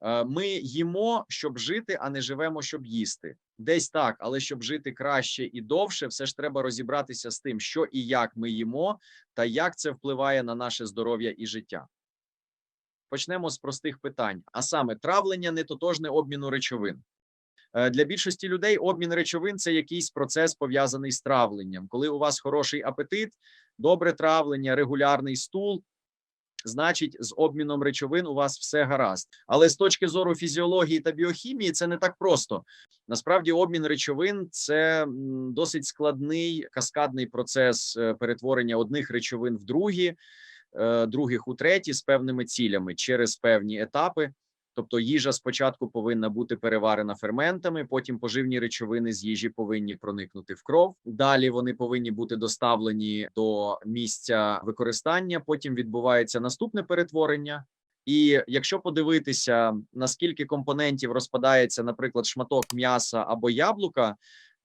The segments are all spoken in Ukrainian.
Е, Ми їмо, щоб жити, а не живемо, щоб їсти. Десь так, але щоб жити краще і довше, все ж треба розібратися з тим, що і як ми їмо, та як це впливає на наше здоров'я і життя. Почнемо з простих питань, а саме травлення не тотожне обміну речовин. Е, Для більшості людей обмін речовин це якийсь процес пов'язаний з травленням. Коли у вас хороший апетит, добре травлення, регулярний стул, значить, з обміном речовин у вас все гаразд. Але з точки зору фізіології та біохімії це не так просто. Насправді, обмін речовин це досить складний каскадний процес е, перетворення одних речовин в другі, е, других у треті з певними цілями через певні етапи. Тобто їжа спочатку повинна бути переварена ферментами, потім поживні речовини з їжі повинні проникнути в кров. Далі вони повинні бути доставлені до місця використання. Потім відбувається наступне перетворення. І якщо подивитися, наскільки компонентів розпадається, наприклад, шматок м'яса або яблука,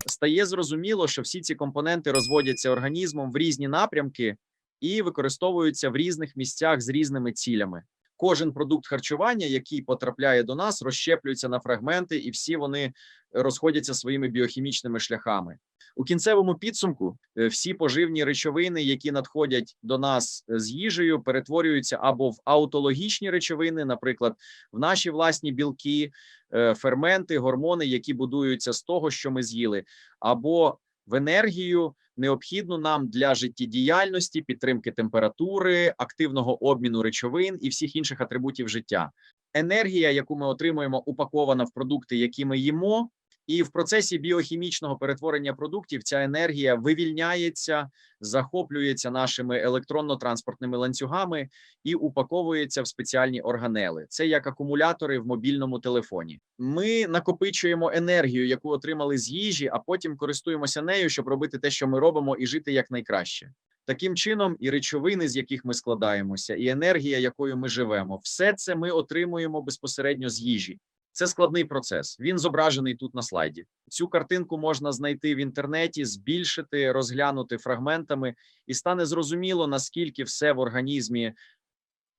стає зрозуміло, що всі ці компоненти розводяться організмом в різні напрямки і використовуються в різних місцях з різними цілями кожен продукт харчування, який потрапляє до нас, розщеплюється на фрагменти, і всі вони розходяться своїми біохімічними шляхами. У кінцевому підсумку е, всі поживні речовини, які надходять до нас е, з їжею, перетворюються або в аутологічні речовини, наприклад, в наші власні білки, е, ферменти, гормони, які будуються з того, що ми з'їли, або в енергію, необхідну нам для життєдіяльності, підтримки температури, активного обміну речовин і всіх інших атрибутів життя. Енергія, яку ми отримуємо, упакована в продукти, які ми їмо, і в процесі біохімічного перетворення продуктів ця енергія вивільняється, захоплюється нашими електронно-транспортними ланцюгами і упаковується в спеціальні органели. Це як акумулятори в мобільному телефоні. Ми накопичуємо енергію, яку отримали з їжі, а потім користуємося нею, щоб робити те, що ми робимо, і жити якнайкраще. Таким чином, і речовини, з яких ми складаємося, і енергія, якою ми живемо, все це ми отримуємо безпосередньо з їжі. Це складний процес. Він зображений тут на слайді. Цю картинку можна знайти в інтернеті, збільшити, розглянути фрагментами, і стане зрозуміло, наскільки все в організмі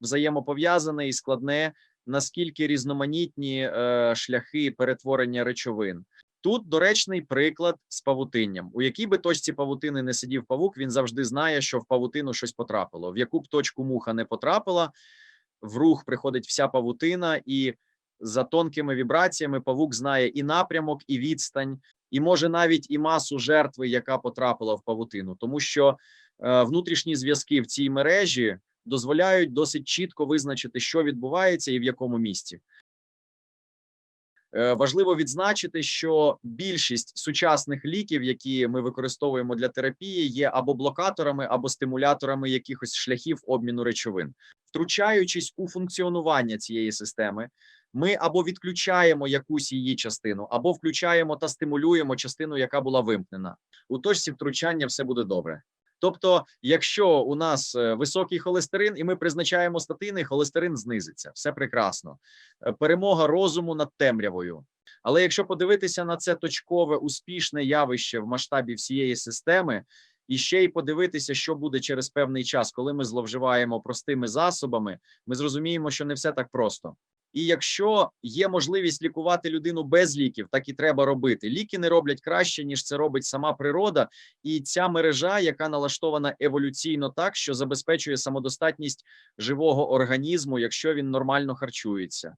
взаємопов'язане і складне, наскільки різноманітні е, шляхи перетворення речовин. Тут доречний приклад з павутинням. У якій би точці павутини не сидів павук, він завжди знає, що в павутину щось потрапило. В яку б точку муха не потрапила, в рух приходить вся павутина, і за тонкими вібраціями павук знає і напрямок, і відстань, і може навіть і масу жертви, яка потрапила в павутину, тому що е, внутрішні зв'язки в цій мережі дозволяють досить чітко визначити, що відбувається і в якому місці. Е, Важливо відзначити, що більшість сучасних ліків, які ми використовуємо для терапії, є або блокаторами, або стимуляторами якихось шляхів обміну речовин, втручаючись у функціонування цієї системи, ми або відключаємо якусь її частину, або включаємо та стимулюємо частину, яка була вимкнена. У точці втручання все буде добре. Тобто, якщо у нас е, високий холестерин, і ми призначаємо статини, холестерин знизиться. Все прекрасно. Е, Перемога розуму над темрявою. Але якщо подивитися на це точкове успішне явище в масштабі всієї системи, і ще й подивитися, що буде через певний час, коли ми зловживаємо простими засобами, ми зрозуміємо, що не все так просто. І якщо є можливість лікувати людину без ліків, так і треба робити. Ліки не роблять краще, ніж це робить сама природа, і ця мережа, яка налаштована еволюційно так, що забезпечує самодостатність живого організму, якщо він нормально харчується.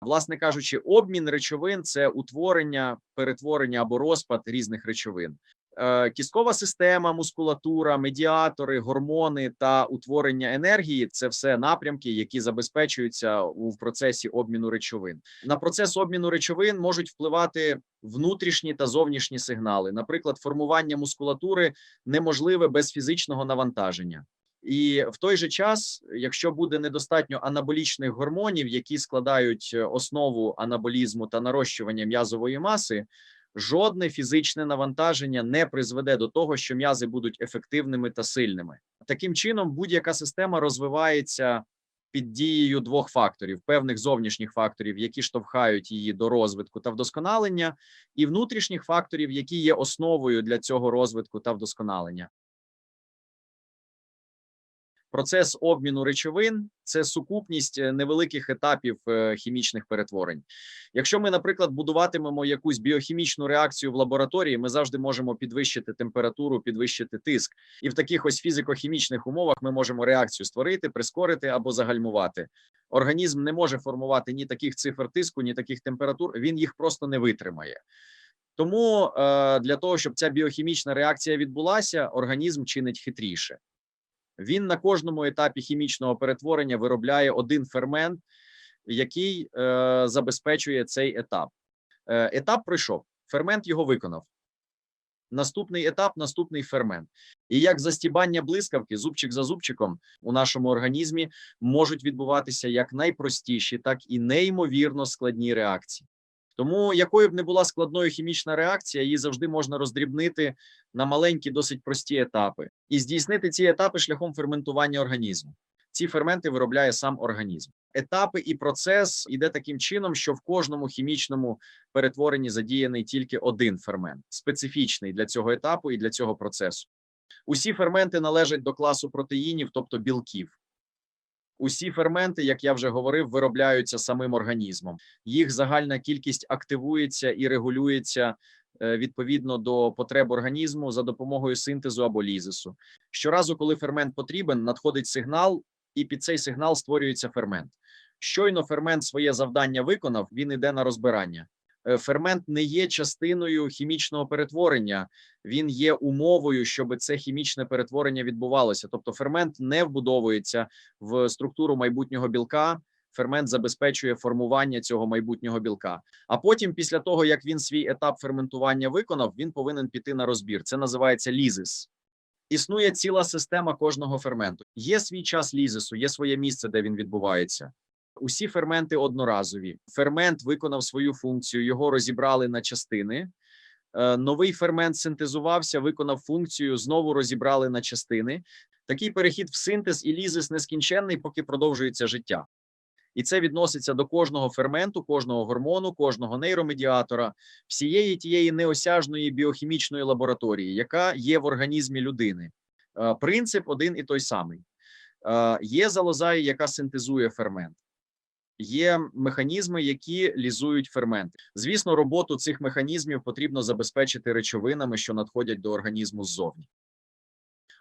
Власне кажучи, обмін речовин це утворення, перетворення або розпад різних речовин. Е, Кісткова система, мускулатура, медіатори, гормони та утворення енергії це все напрямки, які забезпечуються у процесі обміну речовин. На процес обміну речовин можуть впливати внутрішні та зовнішні сигнали. Наприклад, формування мускулатури неможливе без фізичного навантаження. І в той же час, якщо буде недостатньо анаболічних гормонів, які складають е, основу анаболізму та нарощування м'язової маси, жодне фізичне навантаження не призведе до того, що м'язи будуть ефективними та сильними. Таким чином, будь-яка система розвивається під дією двох факторів: певних зовнішніх факторів, які штовхають її до розвитку та вдосконалення, і внутрішніх факторів, які є основою для цього розвитку та вдосконалення. Процес обміну речовин це сукупність е, невеликих етапів е, хімічних перетворень. Якщо ми, наприклад, будуватимемо якусь біохімічну реакцію в лабораторії, ми завжди можемо підвищити температуру, підвищити тиск, і в таких ось фізико-хімічних умовах ми можемо реакцію створити, прискорити або загальмувати. Організм не може формувати ні таких цифр тиску, ні таких температур. Він їх просто не витримає. Тому е, для того, щоб ця біохімічна реакція відбулася, організм чинить хитріше. Він на кожному етапі хімічного перетворення виробляє один фермент, який е, забезпечує цей етап. Е, етап пройшов, фермент його виконав. Наступний етап, наступний фермент. І як застібання блискавки, зубчик за зубчиком у нашому організмі можуть відбуватися як найпростіші, так і неймовірно складні реакції. Тому, якою б не була складною хімічна реакція, її завжди можна роздрібнити на маленькі, досить прості етапи і здійснити ці етапи шляхом ферментування організму. Ці ферменти виробляє сам організм. Етапи і процес іде таким чином, що в кожному хімічному перетворенні задіяний тільки один фермент, специфічний для цього етапу і для цього процесу. Усі ферменти належать до класу протеїнів, тобто білків. Усі ферменти, як я вже говорив, виробляються самим організмом. Їх загальна кількість активується і регулюється е, відповідно до потреб організму за допомогою синтезу або лізису. Щоразу, коли фермент потрібен, надходить сигнал, і під цей сигнал створюється фермент. Щойно фермент своє завдання виконав, він йде на розбирання. Е, Фермент не є частиною хімічного перетворення, він є умовою, щоб це хімічне перетворення відбувалося. Тобто, фермент не вбудовується в структуру майбутнього білка. Фермент забезпечує формування цього майбутнього білка. А потім, після того як він свій етап ферментування виконав, він повинен піти на розбір. Це називається лізис. Існує ціла система кожного ферменту. Є свій час лізису, є своє місце, де він відбувається. Усі ферменти одноразові. Фермент виконав свою функцію, його розібрали на частини. Е, Новий фермент синтезувався, виконав функцію, знову розібрали на частини. Такий перехід в синтез і лізис нескінченний, поки продовжується життя. І це відноситься до кожного ферменту, кожного гормону, кожного нейромедіатора, всієї тієї неосяжної біохімічної лабораторії, яка є в організмі людини. Е, Принцип один і той самий. Е, Є залоза, яка синтезує фермент. Є механізми, які лізують ферменти. Звісно, роботу цих механізмів потрібно забезпечити речовинами, що надходять до організму ззовні.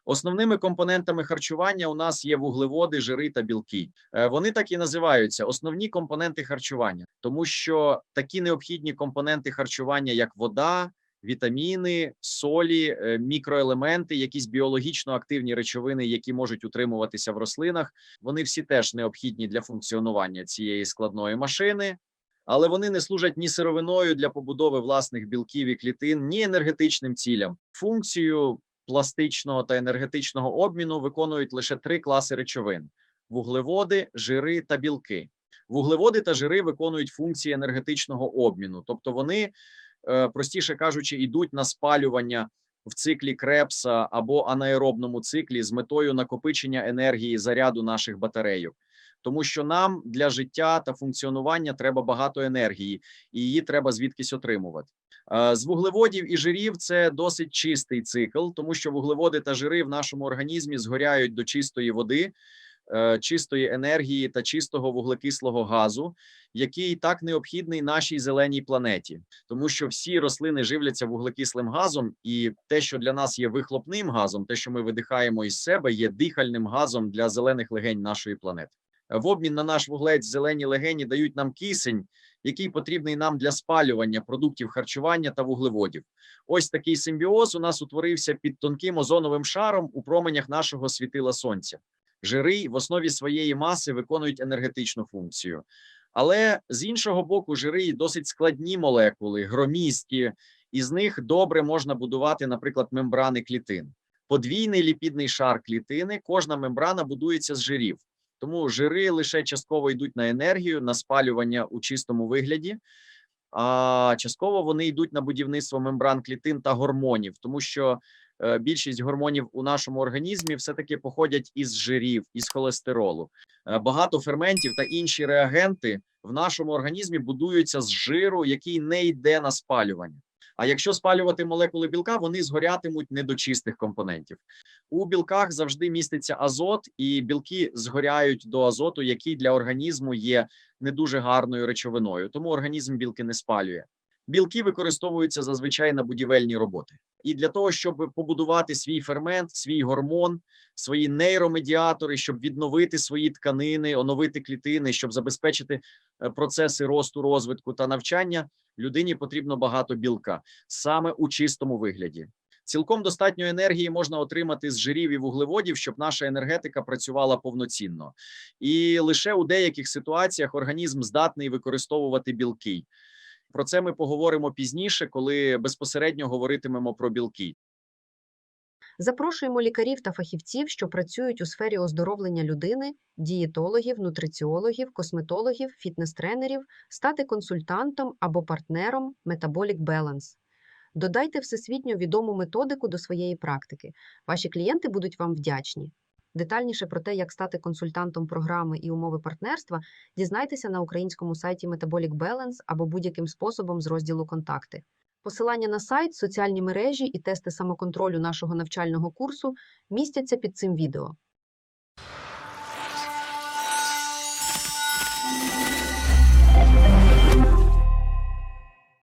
Основними компонентами харчування у нас є вуглеводи, жири та білки. Е, Вони так і називаються основні компоненти харчування, тому що такі необхідні компоненти харчування, як вода, вітаміни, солі, е, мікроелементи, якісь біологічно активні речовини, які можуть утримуватися в рослинах, вони всі теж необхідні для функціонування цієї складної машини. Але вони не служать ні сировиною для побудови власних білків і клітин, ні енергетичним цілям. Функцію пластичного та енергетичного обміну виконують лише три класи речовин: вуглеводи, жири та білки. Вуглеводи та жири виконують функції енергетичного обміну, тобто вони, простіше кажучи, йдуть на спалювання в циклі Крепса або анаеробному циклі з метою накопичення енергії заряду наших батарейок. Тому що нам для життя та функціонування треба багато енергії, і її треба звідкись отримувати. Е, З вуглеводів і жирів це досить чистий цикл, тому що вуглеводи та жири в нашому організмі згоряють до чистої води, е, чистої енергії та чистого вуглекислого газу, який так необхідний нашій зеленій планеті, тому що всі рослини живляться вуглекислим газом, і те, що для нас є вихлопним газом, те, що ми видихаємо із себе, є дихальним газом для зелених легень нашої планети. Е, В обмін на наш вуглець зелені легені дають нам кисень, який потрібний нам для спалювання продуктів харчування та вуглеводів. Ось такий симбіоз у нас утворився під тонким озоновим шаром у променях нашого світила сонця. Жири в основі своєї маси виконують енергетичну функцію. Але з іншого боку, жири досить складні молекули, громісткі, і з них добре можна будувати, наприклад, мембрани клітин. Подвійний ліпідний шар клітини, кожна мембрана будується з жирів. Тому жири лише частково йдуть на енергію, на спалювання у чистому вигляді, а частково вони йдуть на будівництво мембран клітин та гормонів, тому що більшість гормонів у нашому організмі все-таки походять із жирів, із холестеролу. Е, Багато ферментів та інші реагенти в нашому організмі будуються з жиру, який не йде на спалювання. А якщо спалювати молекули білка, вони згорятимуть не до чистих компонентів. У білках завжди міститься азот, і білки згоряють до азоту, який для організму є не дуже гарною речовиною. Тому організм білки не спалює. Білки використовуються зазвичай на будівельні роботи. І для того, щоб побудувати свій фермент, свій гормон, свої нейромедіатори, щоб відновити свої тканини, оновити клітини, щоб забезпечити е, процеси росту, розвитку та навчання, людині потрібно багато білка саме у чистому вигляді. Цілком достатньо енергії можна отримати з жирів і вуглеводів, щоб наша енергетика працювала повноцінно. І лише у деяких ситуаціях організм здатний використовувати білки. Про це ми поговоримо пізніше, коли безпосередньо говоритимемо про білки. Запрошуємо лікарів та фахівців, що працюють у сфері оздоровлення людини, дієтологів, нутриціологів, косметологів, фітнес-тренерів, стати консультантом або партнером Metabolic Balance. Додайте всесвітньо відому методику до своєї практики. Ваші клієнти будуть вам вдячні. Детальніше про те, як стати консультантом програми і умови партнерства, дізнайтеся на українському сайті Metabolic Balance або будь-яким способом з розділу Контакти. Посилання на сайт, соціальні мережі і тести самоконтролю нашого навчального курсу містяться під цим відео.